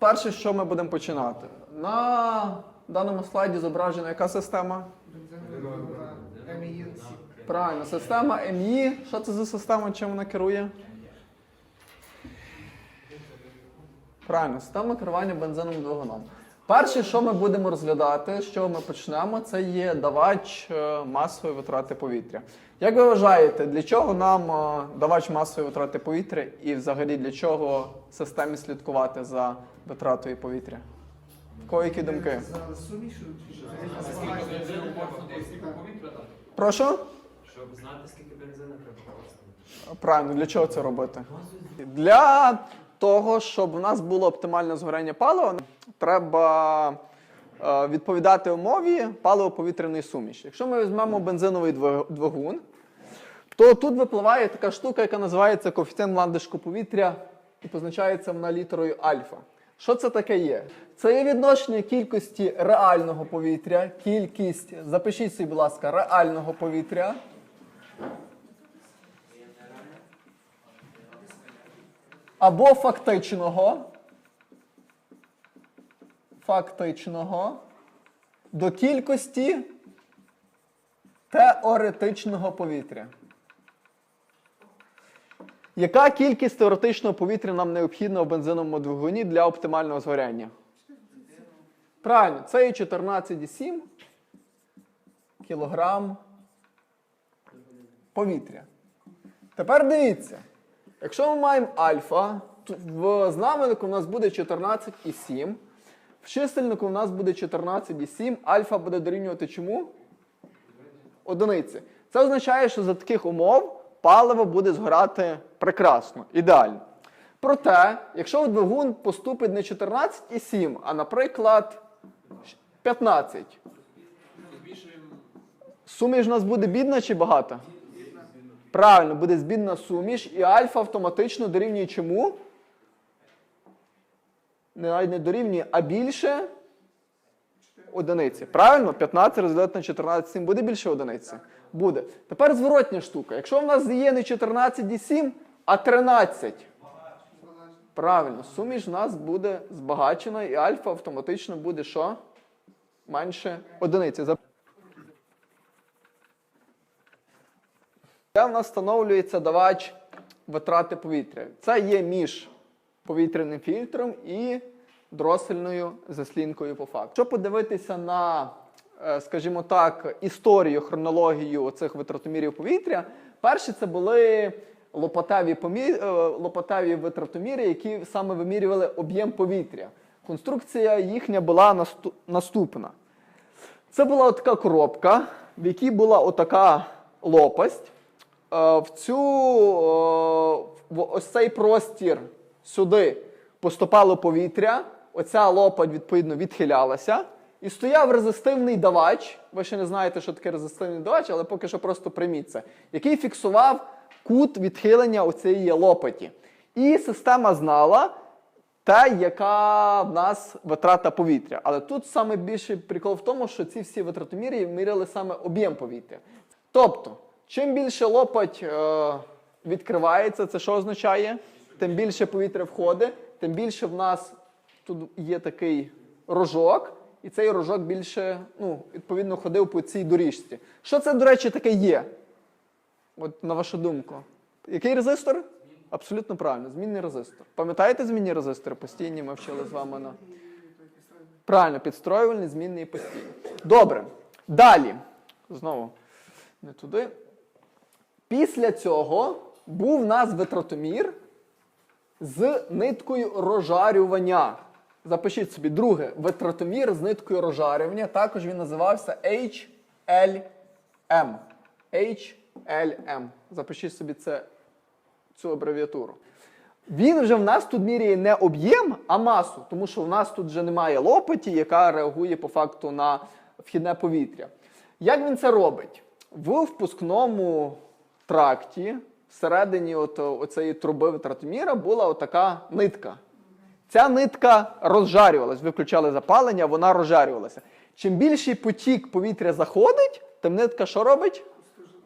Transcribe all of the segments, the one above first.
перше, що ми будемо починати. На даному слайді зображена яка система? Правильно, система МІ. Що це за система, чим вона керує? Правильно, система керування бензиновим двигуном. Перше, що ми будемо розглядати, чого ми почнемо, це є давач е, масової витрати повітря. Як ви вважаєте, для чого нам е, давач масової витрати повітря і взагалі для чого системі слідкувати за витратою повітря? В Кого які думки? Прошу? Щоб знати, скільки бензину треба. Правильно, для чого це робити? Для того, щоб у нас було оптимальне згоряння палива, треба е, відповідати умові паливо-повітряної суміші. Якщо ми візьмемо бензиновий двигун, то тут випливає така штука, яка називається коефіцієнт надлишку повітря, і позначається вона літерою альфа. Що це таке є? Це є відношення кількості реального повітря, кількість, запишіть собі, будь ласка, реального повітря або фактичного, фактичного до кількості теоретичного повітря. Яка кількість теоретичного повітря нам необхідна в бензиновому двигуні для оптимального згоряння? Правильно, це є 14,7 кілограм повітря. Тепер дивіться. Якщо ми маємо альфа, в знаменнику у нас буде 14,7, в чисельнику у нас буде 14,7, альфа буде дорівнювати чому? Одиниці. Це означає, що за таких умов паливо буде згорати прекрасно, ідеально. Проте, якщо двигун поступить не 14,7, а, наприклад, 15, суміш у нас буде бідна чи багата? Правильно, буде збідна суміш, і альфа автоматично дорівнює чому? Не не дорівнює, а більше одиниці. Правильно? 15 розділити на 14, 7 буде більше одиниці? Буде. Тепер зворотня штука. Якщо в нас є не 14,7, а 13. Правильно, суміш в нас буде збагачена, і альфа автоматично буде що? Менше одиниці. Де в нас встановлюється давач витрати повітря. Це є між повітряним фільтром і дросельною заслінкою по факту. Якщо подивитися на, скажімо так, історію, хронологію цих витратомірів повітря, перші це були лопатеві, помі... е, лопатеві витратоміри, які саме вимірювали об'єм повітря. Конструкція їхня була наступна. Це була така коробка, в якій була отака лопасть. Е, В цю е, в ось цей простір сюди поступало повітря. Оця лопать відповідно відхилялася. І стояв резистивний давач. Ви ще не знаєте, що таке резистивний давач, але поки що просто прийміть який фіксував кут відхилення оцієї лопаті. І система знала, те, яка в нас витрата повітря. Але тут саме більший прикол в тому, що ці всі витратоміри міряли саме об'єм повітря. Тобто, чим більше лопать е, відкривається, це що означає? Тим більше повітря входить, тим більше в нас тут є такий рожок, і цей рожок більше, ну, відповідно, ходив по цій доріжці. Що це, до речі, таке є? От на вашу думку. Який резистор? Абсолютно правильно, змінний резистор. Пам'ятаєте змінні резистори? Постійні ми вчили з вами на. Правильно, підстроювальний, змінний і постійний. Добре. Далі. Знову не туди. Після цього був в нас витратомір з ниткою розжарювання. Запишіть собі, друге, витратомір з ниткою розжарювання. Також він називався HLM. HLM. Запишіть собі це, цю абревіатуру. Він вже в нас тут міряє не об'єм, а масу, тому що в нас тут вже немає лопаті, яка реагує по факту на вхідне повітря. Як він це робить? В впускному тракті, всередині от, оцеї труби витратоміра була отака нитка. Ця нитка розжарювалась. Ви включали запалення, вона розжарювалася. Чим більший потік повітря заходить, тим нитка що робить?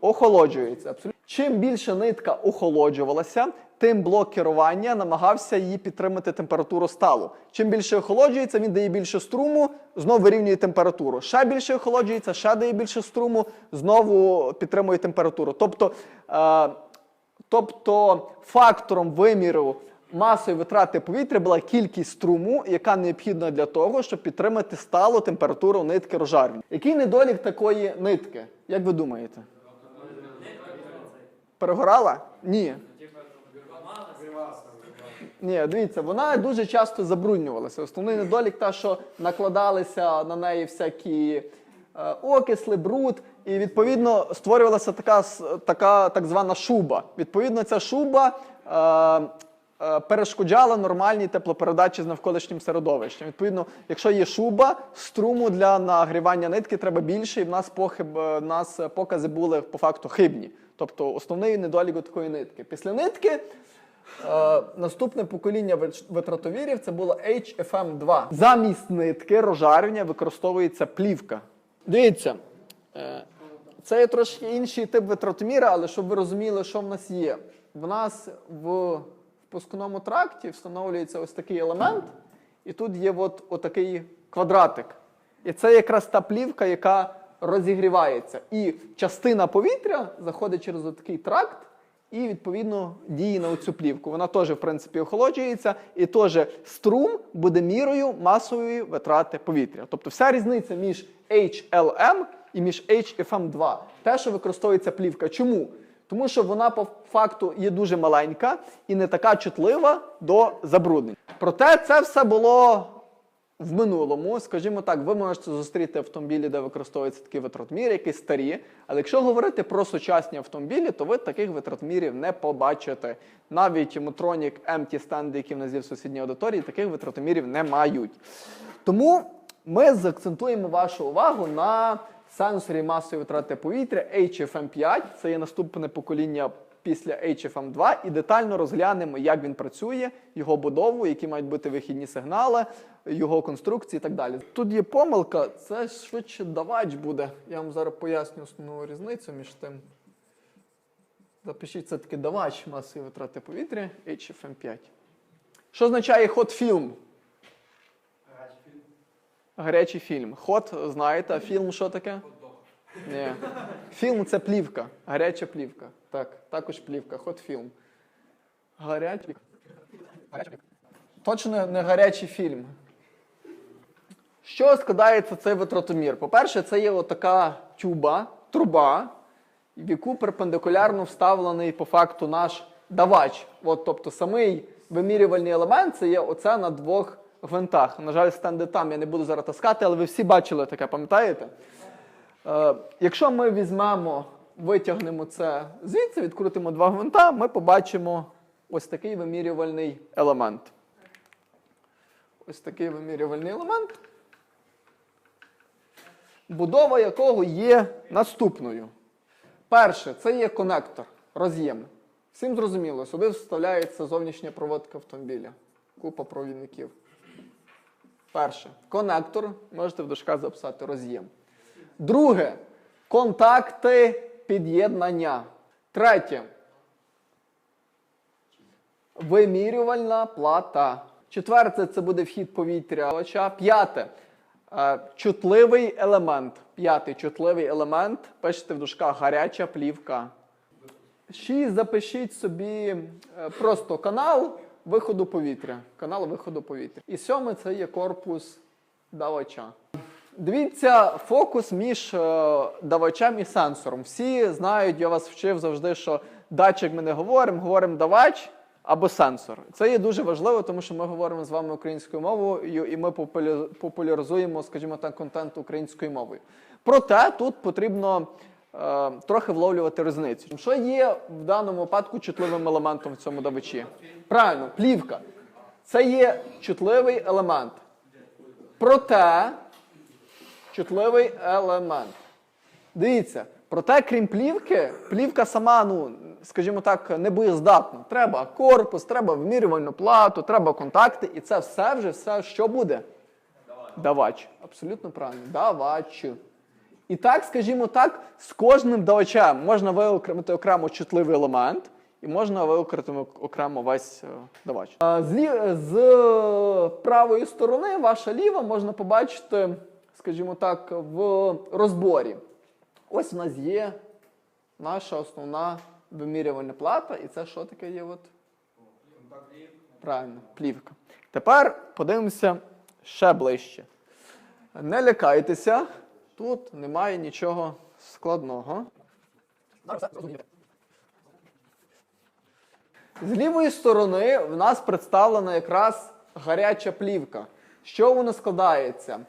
Охолоджується. Чим більше нитка охолоджувалася, тим блок керування намагався її підтримати температуру сталу. Чим більше охолоджується, він дає більше струму, знову вирівнює температуру. Ще більше охолоджується, ще дає більше струму, знову підтримує температуру. Тобто, е, тобто фактором виміру масової витрати повітря була кількість струму, яка необхідна для того, щоб підтримати сталу температуру нитки розжарювання. Який недолік такої нитки? Як ви думаєте? Перегорала? Ні. Ні, дивіться, вона дуже часто забруднювалася. Основний недолік та, що накладалися на неї всякі е, окисли, бруд, і відповідно створювалася така, така так звана шуба. Відповідно, ця шуба е, перешкоджала нормальній теплопередачі з навколишнім середовищем. Відповідно, якщо є шуба, струму для нагрівання нитки треба більше, і в нас похиб, е, нас покази були по факту хибні. Тобто основний недолік такої нитки. Після нитки Е, наступне покоління витратовірів це було HFM2. Замість нитки розжарювання використовується плівка. Дивіться, е, це є трошки інший тип витратоміра, але щоб ви розуміли, що в нас є. В нас в впускному тракті встановлюється ось такий елемент, і тут є от, отакий квадратик. І це якраз та плівка, яка розігрівається. І частина повітря заходить через такий тракт і відповідно діє на цю плівку. Вона теж, в принципі, охолоджується, і теж струм буде мірою масової витрати повітря. Тобто вся різниця між HLM і між HFM2. Те, що використовується плівка. Чому? Тому що вона по факту є дуже маленька і не така чутлива до забруднень. Проте це все було в минулому, скажімо так, ви можете зустріти автомобілі, де використовується такий витратмір, які старі. Але якщо говорити про сучасні автомобілі, то ви таких витратмірів не побачите. Навіть Motronic MT стенди, які в нас є в сусідній аудиторії, таких витратомірів не мають. Тому ми заакцентуємо вашу увагу на сенсорі масової витрати повітря HFM5. Це є наступне покоління після HFM2 і детально розглянемо, як він працює, його будову, які мають бути вихідні сигнали, його конструкції і так далі. Тут є помилка, це швидше давач буде. Я вам зараз поясню основну різницю між тим. Запишіть це таки давач масової витрати повітря HFM5. Що означає hot film? Гарячий фільм. Хот, знаєте, а фільм що таке? Ні. Фільм це плівка. Гаряча плівка. Так, також плівка, хот фільм. Гарячий. Точно не гарячий фільм. Що складається цей витротомір? По-перше, це є отака тюба, труба, в яку перпендикулярно вставлений по факту наш давач. От, тобто самий вимірювальний елемент це є оце на двох гвинтах. На жаль, стенди там я не буду зараз таскати, але ви всі бачили таке, пам'ятаєте? Е, якщо ми візьмемо, витягнемо це звідси, відкрутимо два гвинта, ми побачимо ось такий вимірювальний елемент. Ось такий вимірювальний елемент, будова якого є наступною. Перше, це є конектор, роз'єм. Всім зрозуміло, сюди вставляється зовнішня проводка автомобіля. Купа провідників. Перше, конектор, можете в дужках записати роз'єм. Друге контакти під'єднання. Третє. Вимірювальна плата. Четверте це буде вхід повітря. П'яте. е, Чутливий елемент. П'ятий чутливий елемент. Пишете в дужках гаряча плівка. Шість запишіть собі е, просто канал виходу повітря. Канал виходу повітря. І сьоме це є корпус давача. Дивіться, фокус між е, давачем і сенсором. Всі знають, я вас вчив завжди, що датчик ми не говоримо, говоримо давач або сенсор. Це є дуже важливо, тому що ми говоримо з вами українською мовою і ми популяризуємо, скажімо так, контент українською мовою. Проте тут потрібно е, трохи вловлювати різницю. Що є в даному випадку чутливим елементом в цьому давачі? Правильно, плівка. Це є чутливий елемент. Проте чутливий елемент. Дивіться, проте, крім плівки, плівка сама, ну, скажімо так, не боєздатна. Треба корпус, треба вимірювальну плату, треба контакти, і це все вже все, що буде? Давач. Абсолютно правильно. Давач. І так, скажімо так, з кожним давачем можна виокремити окремо чутливий елемент і можна виокрити окремо весь е, давач. З, з правої сторони, ваша ліва, можна побачити, скажімо так, в розборі. Ось у нас є наша основна вимірювальна плата, і це що таке є? От? Правильно, плівка. Тепер подивимося ще ближче. Не лякайтеся, тут немає нічого складного. З лівої сторони в нас представлена якраз гаряча плівка. Що воно складається?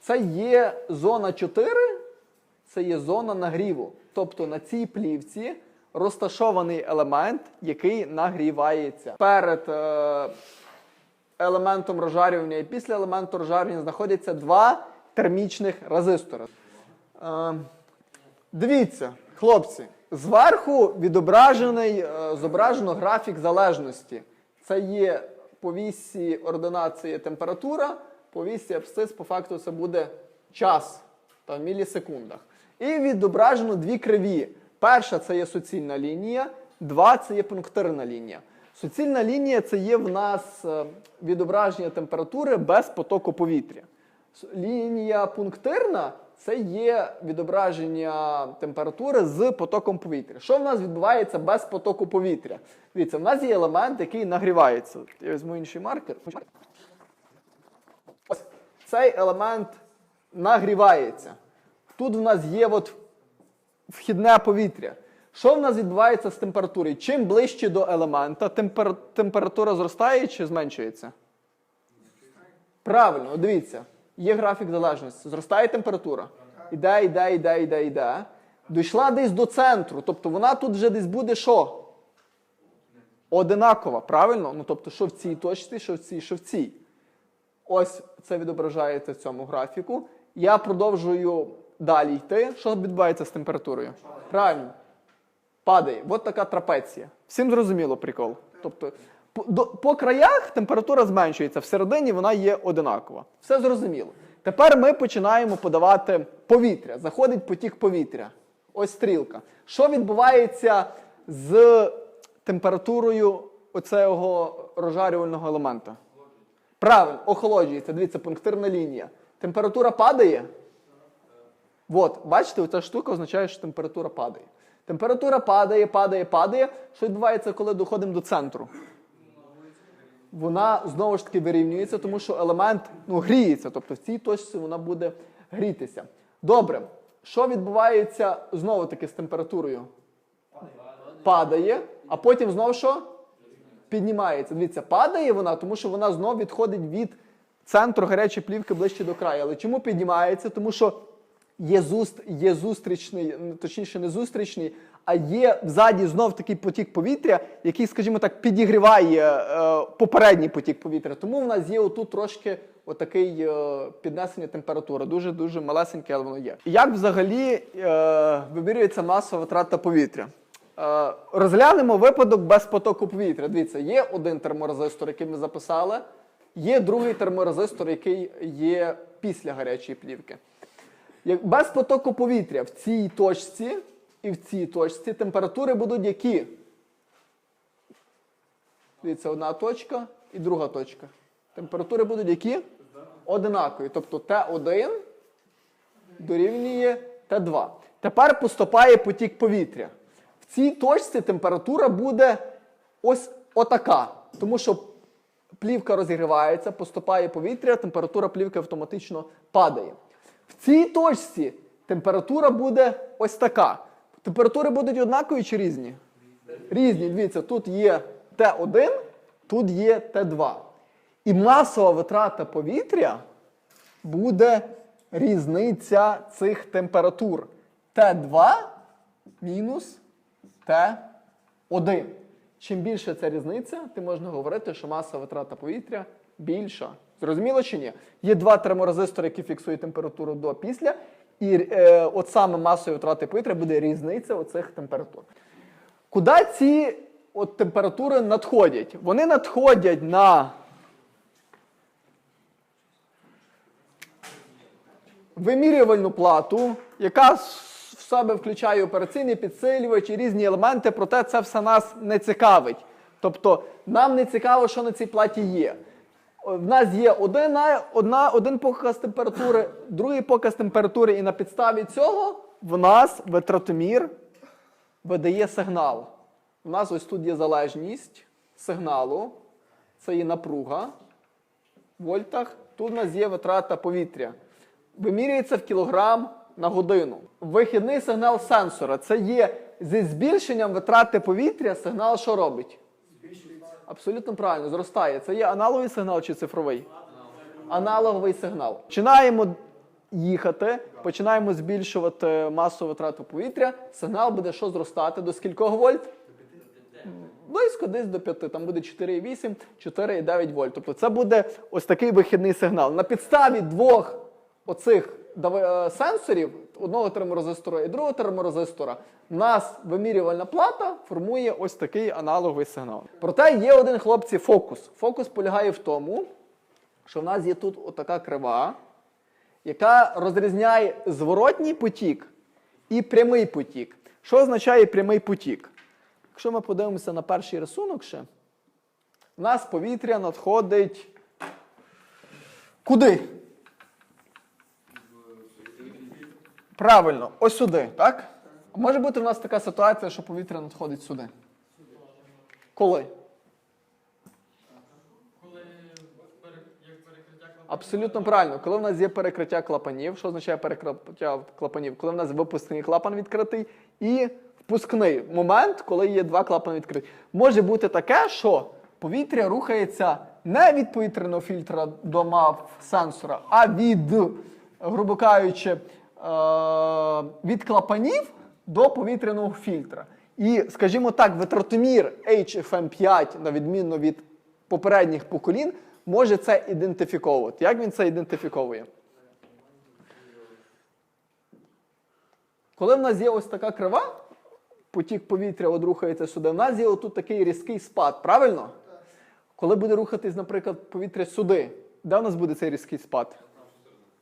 Це є зона 4, це є зона нагріву. Тобто на цій плівці розташований елемент, який нагрівається. Перед е, елементом розжарювання і після елементу розжарювання знаходяться два термічних резистори. Е, Дивіться, хлопці, зверху відображений, е, зображено графік залежності. Це є по вісі ординації температура, по вісі абсцис, по факту це буде час та в мілісекундах. І відображено дві криві. Перша це є суцільна лінія, два це є пунктирна лінія. Суцільна лінія це є в нас е, відображення температури без потоку повітря. Лінія пунктирна це є відображення температури з потоком повітря. Що в нас відбувається без потоку повітря? Дивіться, в нас є елемент, який нагрівається. Я візьму інший маркер. Ось цей елемент нагрівається. Тут в нас є от вхідне повітря. Що в нас відбувається з температурою? Чим ближче до елемента, темпер- температура зростає чи зменшується? Правильно, дивіться, є графік залежності. Зростає температура. Іде, йде, йде, йде, йде. Дійшла десь до центру. Тобто вона тут вже десь буде що? Одинакова, правильно? Ну тобто, що в цій точці, що в цій, що в цій. Ось це відображається в цьому графіку. Я продовжую далі йти. Що відбувається з температурою? Правильно. Падає. От така трапеція. Всім зрозуміло прикол. Тобто, по, по краях температура зменшується, всередині вона є одинакова. Все зрозуміло. Тепер ми починаємо подавати повітря. Заходить потік повітря. Ось стрілка. Що відбувається з температурою оцього розжарювального елемента? Правильно, охолоджується. Дивіться, пунктирна лінія. Температура падає. От, бачите, оця штука означає, що температура падає. Температура падає, падає, падає. Що відбувається, коли доходимо до центру? Вона знову ж таки вирівнюється, тому що елемент ну, гріється. Тобто в цій точці вона буде грітися. Добре. Що відбувається знову таки з температурою? Падає, а потім знову що? Піднімається. Дивіться, падає вона, тому що вона знову відходить від центру гарячої плівки ближче до краю. Але чому піднімається? Тому що є, зуст, є зустрічний, точніше, не зустрічний, а є взаді знов такий потік повітря, який, скажімо так, підігріває е, попередній потік повітря. Тому в нас є отут трошки отакий е, піднесення температури. Дуже-дуже малесеньке, але воно є. Як взагалі е, вимірюється масова витрата повітря? Е, розглянемо випадок без потоку повітря. Дивіться, є один терморезистор, який ми записали, є другий терморезистор, який є після гарячої плівки. Як без потоку повітря в цій точці і в цій точці температури будуть які? Дивіться, одна точка і друга точка. Температури будуть які? Одинакові. Тобто Т1 дорівнює Т2. Тепер поступає потік повітря. В цій точці температура буде ось отака. Тому що плівка розігрівається, поступає повітря, температура плівки автоматично падає. В цій точці температура буде ось така. Температури будуть однакові чи різні? Різні. Дивіться, тут є Т1, тут є Т2. І масова витрата повітря буде різниця цих температур. Т2 мінус Т1. Чим більше ця різниця, тим можна говорити, що масова витрата повітря більша. Зрозуміло чи ні? Є два терморезистори, які фіксують температуру до після. І е, от саме масової втрати повітря буде різниця оцих температур. Куди ці от температури надходять? Вони надходять на вимірювальну плату, яка в себе включає операційний підсилювач і різні елементи, проте це все нас не цікавить. Тобто нам не цікаво, що на цій платі є. В нас є один, одна, один показ температури, другий показ температури, і на підставі цього в нас витратомір видає сигнал. У нас ось тут є залежність сигналу, це є напруга в вольтах. Тут у нас є витрата повітря. Вимірюється в кілограм на годину. Вихідний сигнал сенсора це є зі збільшенням витрати повітря. Сигнал що робить? Абсолютно правильно, зростає. Це є аналоговий сигнал чи цифровий? Аналоговий сигнал. Починаємо їхати, починаємо збільшувати масу витрату повітря. Сигнал буде що зростати? До скількох вольт? Близько десь до 5, там буде 4,8, 4,9 вольт. Тобто це буде ось такий вихідний сигнал. На підставі двох оцих е, сенсорів, одного терморезистора і другого терморезистора, нас вимірювальна плата формує ось такий аналоговий сигнал. Проте є один хлопці фокус. Фокус полягає в тому, що в нас є тут отака крива, яка розрізняє зворотній потік і прямий потік. Що означає прямий потік? Якщо ми подивимося на перший рисунок ще, в нас повітря надходить куди? Правильно, ось сюди, так? Може бути в нас така ситуація, що повітря надходить сюди. Коли? Абсолютно правильно. Коли в нас є перекриття клапанів, що означає перекриття клапанів? Коли в нас випускний клапан відкритий і впускний момент, коли є два клапани відкриті. Може бути таке, що повітря рухається не від повітряного фільтра до мав сенсора, а від, грубо кажучи, від клапанів до повітряного фільтра. І, скажімо так, витратомір HFM5, на відміну від попередніх поколінь, може це ідентифіковувати. Як він це ідентифіковує? Коли в нас є ось така крива, потік повітря рухається сюди, в нас є отут такий різкий спад, правильно? Коли буде рухатись, наприклад, повітря сюди, де у нас буде цей різкий спад?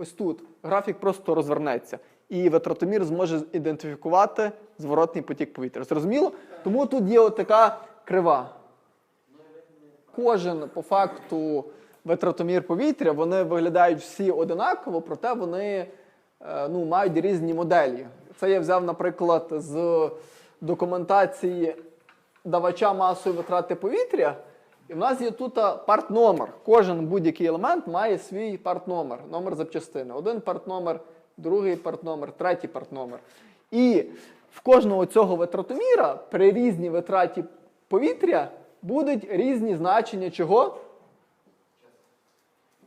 Ось тут. Графік просто розвернеться. І витратомір зможе ідентифікувати зворотний потік повітря. Зрозуміло? Тому тут є отака крива. Кожен по факту витратомір повітря, вони виглядають всі одинаково, проте вони е, ну, мають різні моделі. Це я взяв, наприклад, з документації давача масової витрати повітря. І в нас є тут партномер. Кожен будь-який елемент має свій партномер, номер запчастини. Один партномер, другий партномер, третій партномер. І в кожного цього витратоміра при різній витраті повітря будуть різні значення чого?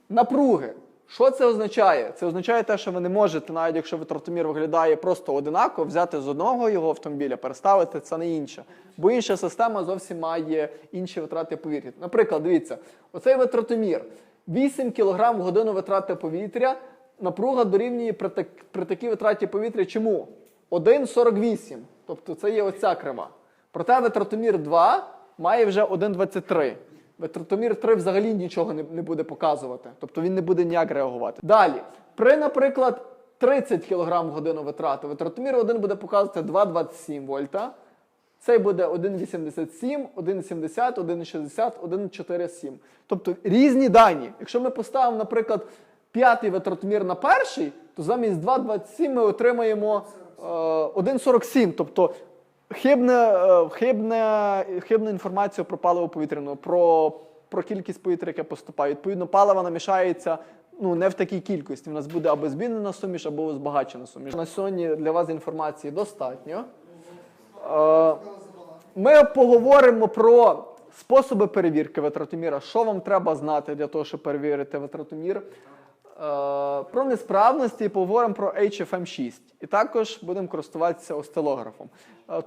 Напруги. Що це означає? Це означає те, що ви не можете, навіть якщо витратомір виглядає просто одинаково, взяти з одного його автомобіля, переставити це на інше. Бо інша система зовсім має інші витрати повітря. Наприклад, дивіться, оцей витратомір 8 кг в годину витрати повітря. Напруга дорівнює при, так, при такій витраті повітря чому? 1,48. Тобто це є оця крива. Проте витратомір 2 має вже 1,23. Витратомір 3 взагалі нічого не, буде показувати. Тобто він не буде ніяк реагувати. Далі, при, наприклад, 30 кг в годину витрати, витратомір 1 буде показувати 2,27 вольта. Цей буде 1,87, 1,70, 1,60, 1,47. Тобто різні дані. Якщо ми поставимо, наприклад, п'ятий витратомір на перший, то замість 2,27 ми отримаємо е, 1,47. Тобто хибне, е, хибне, хибна інформація про паливо повітряне, про, про кількість повітря, яке поступає. Відповідно, палива намішається ну, не в такій кількості. У нас буде або змінена суміш, або збагачена суміш. На сьогодні для вас інформації достатньо. Е, Ми поговоримо про способи перевірки витратоміра. Що вам треба знати для того, щоб перевірити витратомір? Е, Про несправності поговоримо про HFM6. І також будемо користуватися осцилографом. Е,